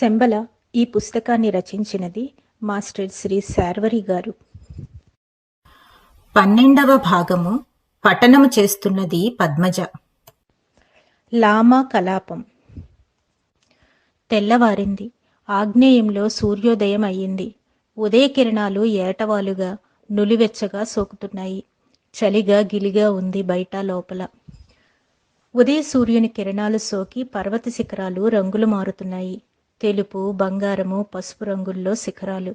శంబల ఈ పుస్తకాన్ని రచించినది మాస్టర్ శ్రీ శార్వరి గారు. పన్నెండవ భాగము పఠనము చేస్తున్నది పద్మజ. లామా కలాపం. తెల్లవారింది. ఆగ్నేయంలో సూర్యోదయం అయ్యింది. ఉదయ కిరణాలు ఏటవాలుగా నులివెచ్చగా సోకుతున్నాయి. చలిగా గిలిగా ఉంది బయట లోపల. ఉదయ సూర్యుని కిరణాలు సోకి పర్వత శిఖరాలు రంగులు మారుతున్నాయి. తెలుపు బంగారము పసుపు రంగుల్లో శిఖరాలు.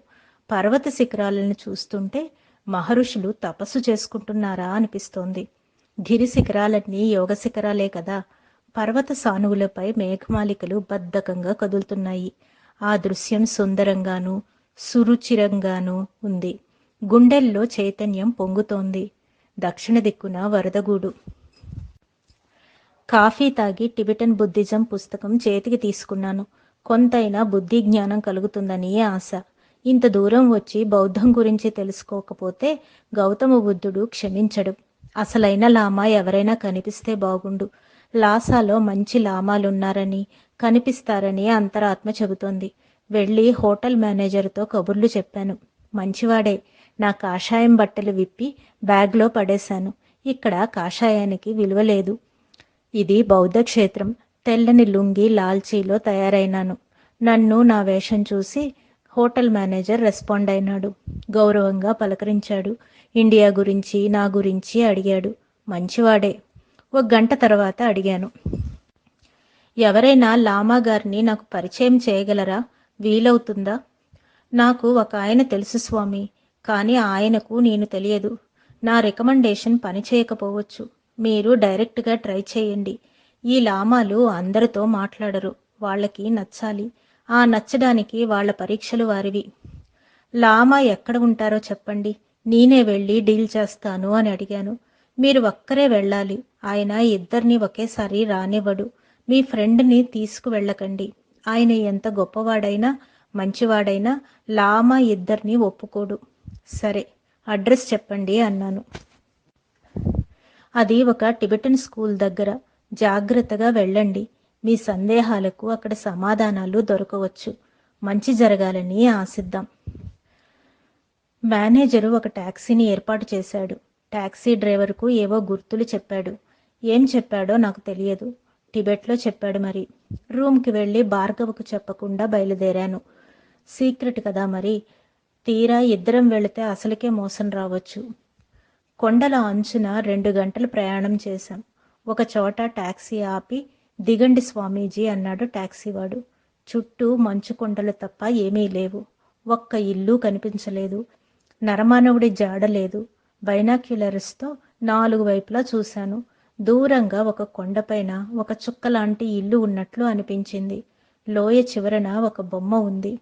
పర్వత శిఖరాలను చూస్తుంటే మహర్షులు తపస్సు చేసుకుంటున్నారా అనిపిస్తోంది. గిరి శిఖరాలన్నీ యోగ శిఖరాలే కదా. పర్వత సానువులపై మేఘమాలికలు బద్ధకంగా కదులుతున్నాయి. ఆ దృశ్యం సుందరంగాను సురుచిరంగాను ఉంది. గుండెల్లో చైతన్యం పొంగుతోంది. దక్షిణ దిక్కున వరదగూడు. కాఫీ తాగి టిబెటన్ బుద్ధిజం పుస్తకం చేతికి తీసుకున్నాను. కొంతైనా బుద్ధి జ్ఞానం కలుగుతుందని ఆశ. ఇంత దూరం వచ్చి బౌద్ధం గురించి తెలుసుకోకపోతే గౌతమ బుద్ధుడు క్షమించడు. అసలైన లామా ఎవరైనా కనిపిస్తే బాగుండు. లాసాలో మంచి లామాలున్నారని కనిపిస్తారని అంతరాత్మ చెబుతోంది. వెళ్ళి హోటల్ మేనేజర్తో కబుర్లు చెప్పాను. మంచివాడే నా కాషాయం బట్టలు విప్పి బ్యాగ్లో పడేశాను. ఇక్కడ కాషాయానికి విలువ లేదు. ఇది బౌద్ధ క్షేత్రం. తెల్లని లుంగి లాల్చీలో తయారైనాను. నన్ను నా వేషం చూసి హోటల్ మేనేజర్ రెస్పాండ్ అయినాడు. గౌరవంగా పలకరించాడు. ఇండియా గురించి నా గురించి అడిగాడు. మంచివాడే. ఒక గంట తర్వాత అడిగాను. ఎవరైనా లామా గారిని నాకు పరిచయం చేయగలరా? వీలవుతుందా? నాకు ఒక ఆయన తెలుసు స్వామి. కానీ ఆయనకు నేను తెలియదు. నా రికమెండేషన్ పనిచేయకపోవచ్చు మీరు డైరెక్ట్గా ట్రై చేయండి. ఈ లామాలు అందరితో మాట్లాడరు. వాళ్ళకి నచ్చాలి. ఆ నచ్చడానికి వాళ్ళ పరీక్షలు వారివి. లామా ఎక్కడ ఉంటారో చెప్పండి. నేనే వెళ్ళి డీల్ చేస్తాను అని అడిగాను. మీరు ఒక్కరే వెళ్ళాలి. ఆయన ఇద్దరిని ఒకేసారి రానివ్వడు. మీ ఫ్రెండ్ని తీసుకువెళ్ళకండి. ఆయన ఎంత గొప్పవాడైనా మంచివాడైనా లామా ఇద్దరిని ఒప్పుకోడు. సరే అడ్రస్ చెప్పండి అన్నాను. అది ఒక టిబెటన్ స్కూల్ దగ్గర. జాగ్రత్తగా వెళ్ళండి. మీ సందేహాలకు అక్కడ సమాధానాలు దొరకవచ్చు. మంచి జరగాలని ఆశిద్దాం. మేనేజరు ఒక ట్యాక్సీని ఏర్పాటు చేశాడు. ట్యాక్సీ డ్రైవర్కు ఏవో గుర్తులు చెప్పాడు. ఏం చెప్పాడో నాకు తెలియదు. టిబెట్లో చెప్పాడు మరి. రూమ్కి వెళ్ళి భార్గవకు చెప్పకుండా బయలుదేరాను. సీక్రెట్ కదా మరి. తీరా ఇద్దరం వెళితే అసలుకే మోసం రావచ్చు. కొండల అంచున రెండు గంటలు ప్రయాణం చేశాం. ఒక చోట ట్యాక్సీ ఆపి దిగండి స్వామీజీ అన్నాడు టాక్సీవాడు. చుట్టూ మంచు కొండలు తప్ప ఏమీ లేవు. ఒక్క ఇల్లు కనిపించలేదు. నరమానవుడి జాడ లేదు. బైనాక్యులర్స్తో నాలుగు వైపులా చూశాను. దూరంగా ఒక కొండపైన ఒక చుక్క లాంటి ఇల్లు ఉన్నట్లు అనిపించింది. లోయ చివరన ఒక బొమ్మ ఉంది.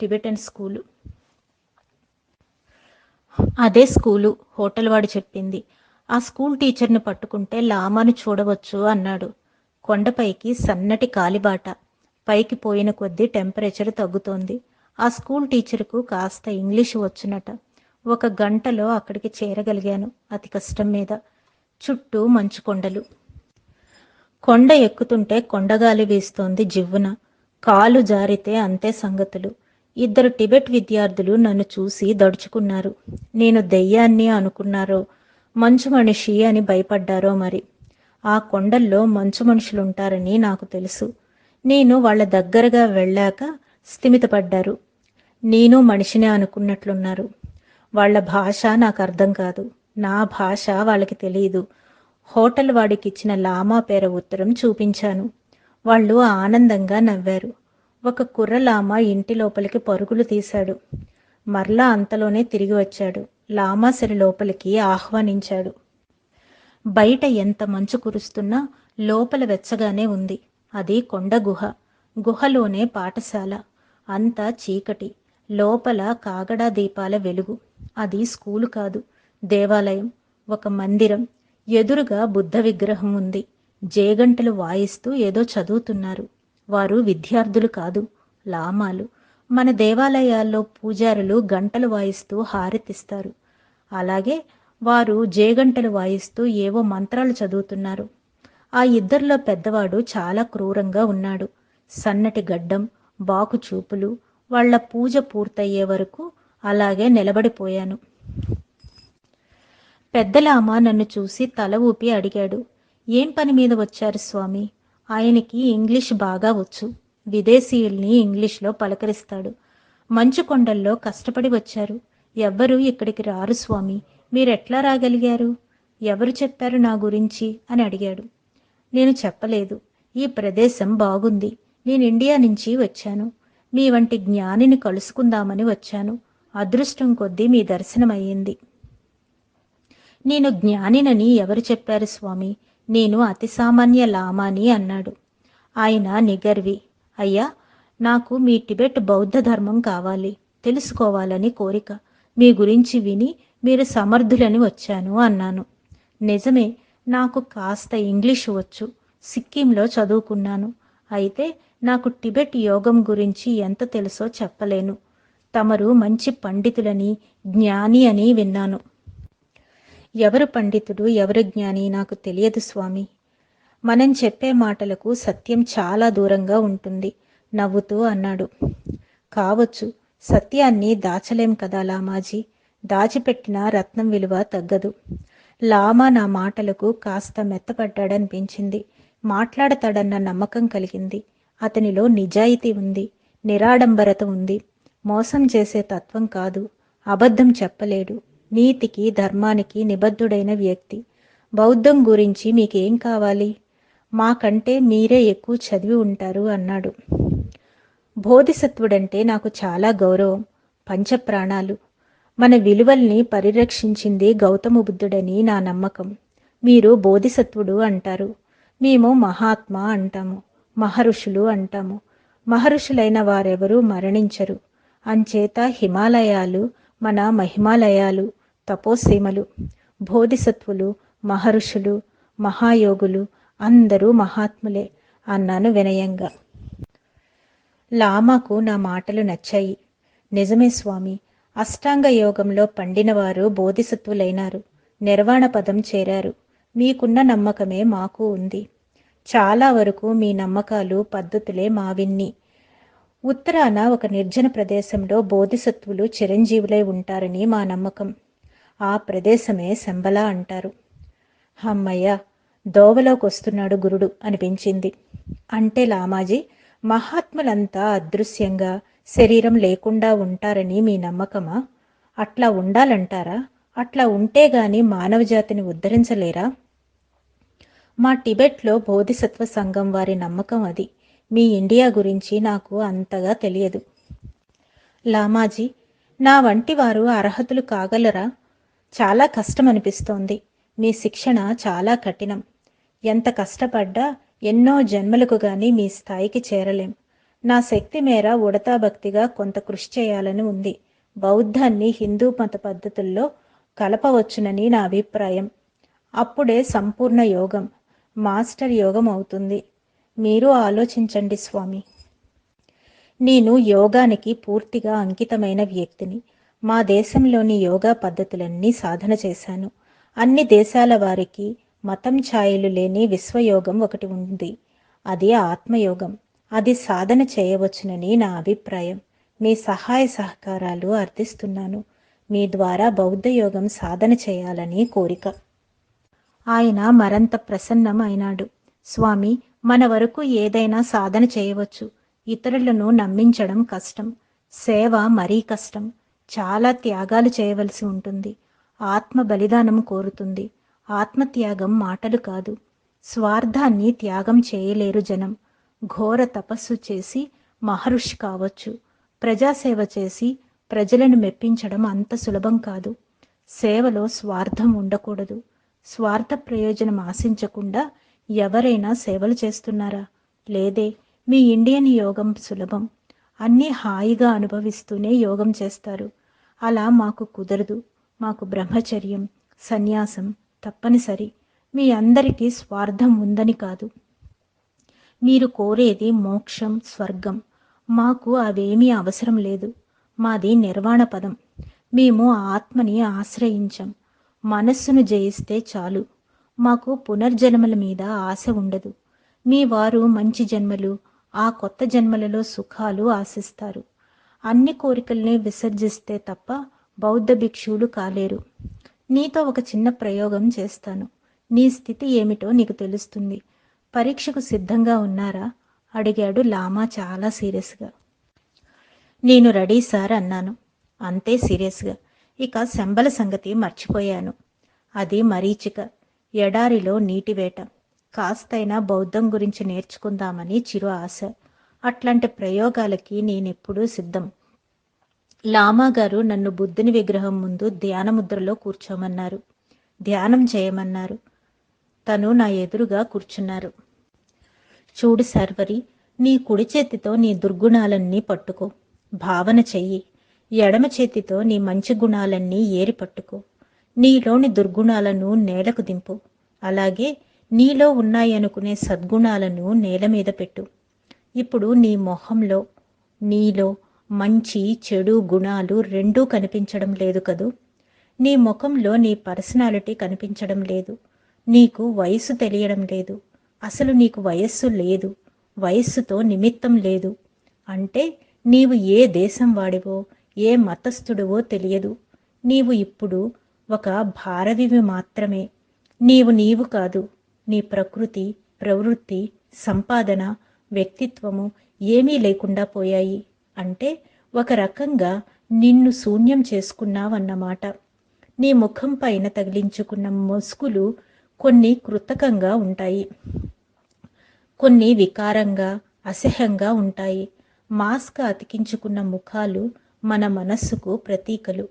Tibetan school. అదే స్కూలు హోటల్ వాడు చెప్పింది. ఆ స్కూల్ టీచర్ని పట్టుకుంటే లామాను చూడవచ్చు అన్నాడు. కొండపైకి సన్నటి కాలిబాట. పైకి పోయిన కొద్దీ టెంపరేచర్ తగ్గుతోంది. ఆ స్కూల్ టీచర్కు కాస్త ఇంగ్లీష్ వచ్చునట. ఒక గంటలో అక్కడికి చేరగలిగాను అతి కష్టం మీద. చుట్టూ మంచు కొండలు. కొండ ఎక్కుతుంటే కొండగాలి వీస్తోంది జివ్వున. కాలు జారితే అంతే సంగతులు. ఇద్దరు టిబెట్ విద్యార్థులు నన్ను చూసి దడుచుకున్నారు. నేను దెయ్యాన్ని అనుకున్నారో మంచు మనిషి అని భయపడ్డారో మరి. ఆ కొండల్లో మంచు మనుషులుంటారని నాకు తెలుసు. నేను వాళ్ళ దగ్గరగా వెళ్ళాక స్థిమితపడ్డారు. నేను మనిషినే అనుకున్నట్లున్నారు. వాళ్ళ భాష నాకు అర్థం కాదు. నా భాష వాళ్ళకి తెలియదు హోటల్ వాడికి ఇచ్చిన లామా పేర ఉత్తరం చూపించాను. వాళ్ళు ఆనందంగా నవ్వారు. ఒక కుర్ర ఇంటి లోపలికి పరుగులు తీశాడు. మరలా అంతలోనే తిరిగి వచ్చాడు. లామాసరి లోపలికి ఆహ్వానించాడు. బయట ఎంత మంచు కురుస్తున్నా లోపల వెచ్చగానే ఉంది. అది కొండ గుహ. గుహలోనే పాఠశాల. అంతా చీకటి. లోపల కాగడా దీపాల వెలుగు. అది స్కూలు కాదు దేవాలయం. ఒక మందిరం. ఎదురుగా బుద్ధ విగ్రహం ఉంది. జేగంటలు వాయిస్తూ ఏదో చదువుతున్నారు. వారు విద్యార్థులు కాదు లామాలు. మన దేవాలయాల్లో పూజారులు గంటలు వాయిస్తూ హారతిస్తారు. అలాగే వారు జేగంటలు వాయిస్తూ ఏవో మంత్రాలు చదువుతున్నారు. ఆ ఇద్దరిలో పెద్దవాడు చాలా క్రూరంగా ఉన్నాడు. సన్నటి గడ్డం బాకు చూపులు వాళ్ళ పూజ పూర్తయ్యే వరకు అలాగే నిలబడిపోయాను. పెద్దలామ నన్ను చూసి తల ఊపి అడిగాడు ఏం పని మీద వచ్చారు స్వామి? ఆయనకి ఇంగ్లీష్ బాగా వచ్చు. విదేశీయుల్ని ఇంగ్లీష్లో పలకరిస్తాడు. మంచు కొండల్లో కష్టపడి వచ్చారు. ఎవ్వరూ ఇక్కడికి రారు స్వామి. మీరెట్లా రాగలిగారు? ఎవరు చెప్పారు నా గురించి? అని అడిగాడు. నేను చెప్పలేదు. ఈ ప్రదేశం బాగుంది. నేను ఇండియా నుంచి వచ్చాను. మీ వంటి జ్ఞానిని కలుసుకుందామని వచ్చాను. అదృష్టం కొద్దీ మీ దర్శనమయ్యింది. నేను జ్ఞానినని ఎవరు చెప్పారు స్వామి? నేను అతి సామాన్య లామాని అన్నాడు. ఆయన నిగర్వి. అయ్యా నాకు మీ టిబెట్ బౌద్ధ ధర్మం కావాలి. తెలుసుకోవాలని కోరిక. మీ గురించి విని మీరు సమర్థులని వచ్చాను అన్నాను. నిజమే నాకు కాస్త ఇంగ్లీష్ వచ్చు సిక్కింలో చదువుకున్నాను. అయితే నాకు టిబెట్ యోగం గురించి ఎంత తెలుసో చెప్పలేను. తమరు మంచి పండితులని జ్ఞాని అని విన్నాను. ఎవరు పండితుడు ఎవరు జ్ఞాని నాకు తెలియదు స్వామి. మనం చెప్పే మాటలకు సత్యం చాలా దూరంగా ఉంటుంది నవ్వుతూ అన్నాడు. కావచ్చు సత్యాన్ని దాచలేం కదా లామాజీ. దాచిపెట్టిన రత్నం విలువ తగ్గదు. లామా నా మాటలకు కాస్త మెత్తపడ్డాడనిపించింది. మాట్లాడతాడన్న నమ్మకం కలిగింది. అతనిలో నిజాయితీ ఉంది నిరాడంబరత ఉంది. మోసం చేసే తత్వం కాదు అబద్ధం చెప్పలేడు. నీతికి ధర్మానికి నిబద్ధుడైన వ్యక్తి. బౌద్ధం గురించి మీకేం కావాలి? మాకంటే మీరే ఎక్కువ చదివి ఉంటారు అన్నాడు. బోధిసత్వుడంటే నాకు చాలా గౌరవం పంచప్రాణాలు. మన విలువల్ని పరిరక్షించింది గౌతమ బుద్ధుడని నా నమ్మకం. మీరు బోధిసత్వుడు అంటారు. మేము మహాత్మ అంటాము. మహర్షులు అంటాము. మహర్షులైన వారెవరూ మరణించరు. అంచేత హిమాలయాలు మన మహిమాలయాలు తపోసీమలు. బోధిసత్వులు మహర్షులు మహాయోగులు అందరూ మహాత్ములే అన్నాను వినయంగా. లామాకు నా మాటలు నచ్చాయి. నిజమే స్వామి అష్టాంగ యోగంలో పండినవారు బోధిసత్వులైనారు. నిర్వాణ పదం చేరారు. మీకున్న నమ్మకమే మాకు ఉంది. చాలా వరకు మీ నమ్మకాలు పద్ధతులే మావిన్ని. ఉత్తరాన ఒక నిర్జన ప్రదేశంలో బోధిసత్వులు చిరంజీవులై ఉంటారని మా నమ్మకం. ఆ ప్రదేశమే శంబల అంటారు. అమ్మయ్య దోవలోకి వస్తున్నాడు గురుడు అనిపించింది. అంటే లామాజీ మహాత్ములంతా అదృశ్యంగా శరీరం లేకుండా ఉంటారని మీ నమ్మకమా? అట్లా ఉండాలంటారా? అట్లా ఉంటే గాని మానవ జాతిని ఉద్ధరించలేరా? మా టిబెట్లో బోధిసత్వ సంఘం వారి నమ్మకం అది. మీ ఇండియా గురించి నాకు అంతగా తెలియదు. లామాజీ నా వంటి వారు అర్హతులు కాగలరా? చాలా కష్టం అనిపిస్తోంది మీ శిక్షణ చాలా కఠినం. ఎంత కష్టపడ్డా ఎన్నో జన్మలకు గాని మీ స్థాయికి చేరలేం. నా శక్తి మేర ఉడతా భక్తిగా కొంత కృషి చేయాలని ఉంది. బౌద్ధాన్ని హిందూ మత పద్ధతుల్లో కలపవచ్చునని నా అభిప్రాయం. అప్పుడే సంపూర్ణ యోగం మాస్టర్ యోగం అవుతుంది. మీరు ఆలోచించండి స్వామి. నేను యోగానికి పూర్తిగా అంకితమైన వ్యక్తిని. మా దేశంలోని యోగా పద్ధతులన్నీ సాధన చేశాను. అన్ని దేశాల వారికి మతం ఛాయలు లేని విశ్వయోగం ఒకటి ఉంది. అది ఆత్మయోగం. అది సాధన చేయవచ్చునని నా అభిప్రాయం. మీ సహాయ సహకారాలు అర్థిస్తున్నాను. మీ ద్వారా బౌద్ధ యోగం సాధన చేయాలని కోరిక. ఆయన మరంత ప్రసన్నం అయినాడు స్వామి మన వరకు ఏదైనా సాధన చేయవచ్చు. ఇతరులను నమ్మించడం కష్టం. సేవ మరీ కష్టం. చాలా త్యాగాలు చేయవలసి ఉంటుంది. ఆత్మ బలిదానం కోరుతుంది. ఆత్మత్యాగం మాటలు కాదు. స్వార్థాన్ని త్యాగం చేయలేరు జనం. ఘోర తపస్సు చేసి మహర్షి కావచ్చు. ప్రజాసేవ చేసి ప్రజలను మెప్పించడం అంత సులభం కాదు. సేవలో స్వార్థం ఉండకూడదు. స్వార్థ ప్రయోజనం ఆశించకుండా ఎవరైనా సేవలు చేస్తున్నారా? లేదే మీ ఇండియన్ యోగం సులభం. అన్నీ హాయిగా అనుభవిస్తూనే యోగం చేస్తారు. అలా మాకు కుదరదు. మాకు బ్రహ్మచర్యం సన్యాసం తప్పనిసరి. మీ అందరికీ స్వార్థం ఉందని కాదు. మీరు కోరేది మోక్షం స్వర్గం. మాకు అవేమీ అవసరం లేదు. మాది నిర్వాణ పదం. మేము ఆత్మని ఆశ్రయించాం. మనస్సును జయిస్తే చాలు. మాకు పునర్జన్మల మీద ఆశ ఉండదు. మీ వారు మంచి జన్మలు ఆ కొత్త జన్మలలో సుఖాలు ఆశిస్తారు. అన్ని కోరికల్ని విసర్జిస్తే తప్ప బౌద్ధ భిక్షువులు కాలేరు. నీతో ఒక చిన్న ప్రయోగం చేస్తాను. నీ స్థితి ఏమిటో నీకు తెలుస్తుంది. పరీక్షకు సిద్ధంగా ఉన్నారా? అడిగాడు లామా చాలా సీరియస్గా. నేను రెడీ సార్ అన్నాను. అంతే సీరియస్గా. ఇక శంబల సంగతి మర్చిపోయాను. అది మరీచిక ఎడారిలో నీటివేట కాస్తైనా బౌద్ధం గురించి నేర్చుకుందామని చిరు ఆశ. అట్లాంటి ప్రయోగాలకి నేనెప్పుడూ సిద్ధం. లామా గారు నన్ను బుద్ధుని విగ్రహం ముందు ధ్యానముద్రలో కూర్చోమన్నారు. ధ్యానం చేయమన్నారు. తను నా ఎదురుగా కూర్చున్నారు. చూడు సర్వరి నీ కుడి చేతితో నీ దుర్గుణాలన్నీ పట్టుకో. భావన చెయ్యి. ఎడమ చేతితో నీ మంచి గుణాలన్నీ ఏరి పట్టుకో. నీలోని దుర్గుణాలను నేలకు దింపు. అలాగే నీలో ఉన్నాయనుకునే సద్గుణాలను నేల మీద పెట్టు. ఇప్పుడు నీ మొహంలో నీలో మంచి చెడు గుణాలు రెండూ కనిపించడం లేదు కదూ? నీ ముఖంలో నీ పర్సనాలిటీ కనిపించడం లేదు. నీకు వయసు తెలియడం లేదు. అసలు నీకు వయస్సు లేదు వయస్సుతో నిమిత్తం లేదు. అంటే నీవు ఏ దేశం వాడివో ఏ మతస్థుడివో తెలియదు. నీవు ఇప్పుడు ఒక భారవివి మాత్రమే. నీవు నీవు కాదు. నీ ప్రకృతి ప్రవృత్తి సంపాదన వ్యక్తిత్వము ఏమీ లేకుండా పోయాయి. అంటే ఒక రకంగా నిన్ను శూన్యం చేసుకున్నావన్నమాట. నీ ముఖం పైన తగిలించుకున్న మొసుకులు కొన్ని కృతకంగా ఉంటాయి. కొన్ని వికారంగా అసహ్యంగా ఉంటాయి. మాస్క్ అతికించుకున్న ముఖాలు మన మనస్సుకు ప్రతీకలు.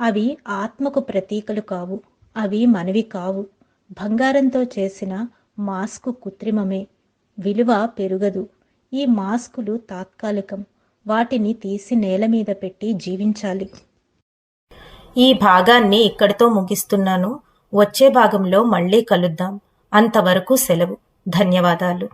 అవి ఆత్మకు ప్రతీకలు కావు. అవి మనవి కావు. బంగారంతో చేసిన మాస్కు కృత్రిమమే. విలువ పెరుగదు. ఈ మాస్కులు తాత్కాలికం. వాటిని తీసి నేల మీద పెట్టి జీవించాలి. ఈ భాగాన్ని ఇక్కడితో ముగిస్తున్నాను. వచ్చే భాగంలో మళ్ళీ కలుద్దాం. అంతవరకు సెలవు. ధన్యవాదాలు.